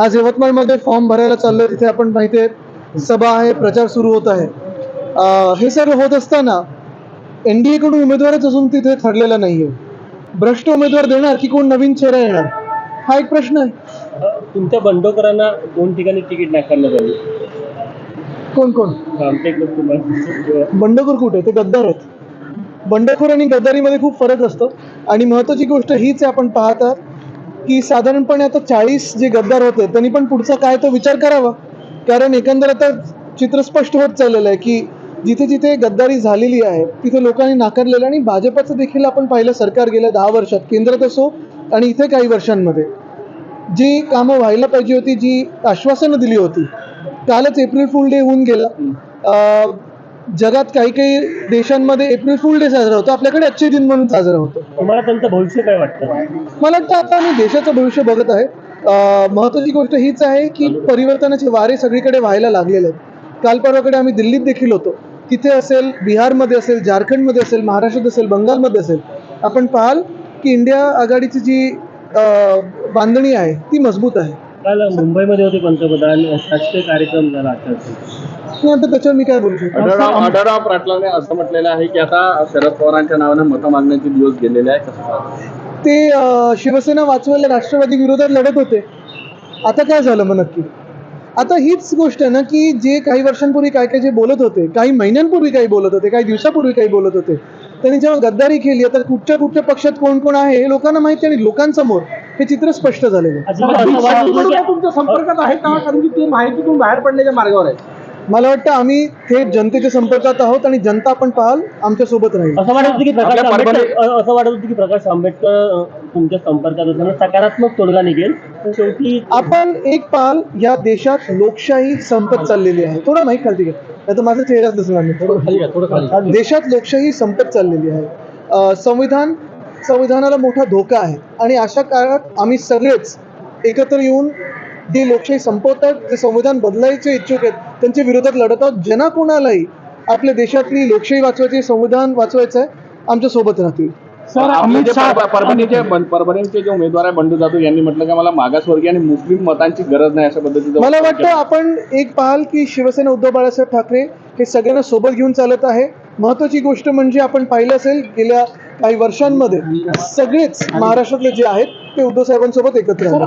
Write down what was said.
आज यवतमाळमध्ये फॉर्म भरायला चाललोय तिथे आपण माहिती आहे सभा आहे प्रचार सुरू होत आहे. हे सर्व होत असताना एन डी एकडून उमेदवारच अजून तिथे ठरलेला नाहीये. भ्रष्ट उमेदवार देणार की कोण नवीन चेहरा येणार? हा एक प्रश्न आहे. तुमच्या बंडखोरांना दोन ठिकाणी तिकीट नाकारण्यात आली. कोण कोण? बंडखोर कुठे? ते गद्दार आहेत. बंडखोर आणि गद्दारीमध्ये खूप फरक असतो. आणि महत्वाची गोष्ट हीच आहे आपण पाहतात की साधारणपणे आता चाळीस जे गद्दार होते त्यांनी पण पुढचा काय तो विचार करावा. कारण एकंदर आता चित्र स्पष्ट होत चाललेलं आहे की जिथे जिथे गद्दारी झालेली आहे तिथे लोकांनी नाकारलेलं आणि भाजपचं देखील आपण पाहिलं सरकार गेल्या दहा वर्षात केंद्रात असो आणि इथे काही वर्षांमध्ये. जी कामं व्हायला पाहिजे होती जी आश्वासनं दिली होती कालच एप्रिल फुल डे होऊन गेला. जगात काही काही देशांमध्ये एप्रिल फुल डे साजरा होतो. आपल्याकडे अच्छे दिन म्हणून साजरा होतो. तुम्हाला त्यांचं भविष्य काय वाटतं? मला वाटतं आता आम्ही देशाचं भविष्य बघत आहे. अं, महत्त्वाची गोष्ट हीच आहे की परिवर्तनाचे वारे सगळीकडे व्हायला लागलेले आहेत. काल परवाकडे आम्ही दिल्लीत देखील होतो. तिथे असेल बिहारमध्ये असेल झारखंडमध्ये असेल महाराष्ट्रात असेल बंगालमध्ये असेल. आपण पाहाल की इंडिया आघाडीची जी बांधणी आहे ती मजबूत आहे. काल मुंबईमध्ये होते पंतप्रधान. शासकीय कार्यक्रम झाला आणि आता त्याच्यावर मी काय बोलू शकतो? आढळराव पाटलाने असं म्हटलेलं आहे की आता शरद पवारांच्या नावानं मतं मागण्याचे दिवस गेलेले आहे? ते शिवसेना वाचवायला राष्ट्रवादी विरोधात लढत होते. आता काय झालं मग नक्की? आता हीच गोष्ट आहे ना की जे काही वर्षांपूर्वी काय काय जे बोलत होते काही महिन्यांपूर्वी काही बोलत होते काही दिवसापूर्वी काही बोलत होते त्यांनी जेव्हा गद्दारी केली आता कुठच्या कुठच्या पक्षात कोण कोण आहे हे लोकांना माहिती आहे आणि लोकांसमोर हे चित्र स्पष्ट झालेलं आहे. तुमच्या संपर्कात आहेत का? कारण की ते माहितीतून बाहेर पडण्याच्या मार्गावर आहे मला वाटतं आम्ही थेट जनतेच्या संपर्कात आहोत आणि जनता पण पाहाल आमच्यासोबत राहील. असं वाटत होतं की प्रकाश आपल्या परभणी- आंबेडकर अ- असं वाटत होतं की प्रकाश आंबेडकर तुमच्या संपर्कात असताना सकारात्मक तोडगा निघेल. पण शेवटी आपण एक पाल या देशात लोकशाही संपत चाललेली आहे. थोडं माहीत खालती घ्या. नाही तर माझा चेहराच दिसणार नाही. थोडं खाली घ्या, थोडं खाली देशात लोकशाही संपत चाललेली आहे. अं, संविधान संविधानाला मोठा धोका आहे. आणि अशा काळात आम्ही सगळेच एकत्र येऊन जे लोकशाही संपवतात जे संविधान बदलायचे इच्छुक आहेत त्यांच्या विरोधात लढत आहोत ज्यांना कोणालाही आपल्या देशातली लोकशाही वाचवायची संविधान वाचवायचं आहे आमच्यासोबत राहतील. आपले जे परभ- परभणीचे जे उमेदवार आहे बंडू जाधव यांनी म्हटलं की मला मागासवर्गीय आणि मुस्लिम मतांची गरज नाही अशा पद्धतीचं मला वाटतं आपण एक पाहाल की शिवसेना उद्धव बाळासाहेब ठाकरे हे सगळ्यांना सोबत घेऊन चालत आहे. महत्वाची गोष्ट म्हणजे आपण पाहिलं असेल गेल्या काही वर्षांमध्ये सगळेच महाराष्ट्रातले जे आहेत ते उद्धव साहेबांसोबत एकत्र आहेत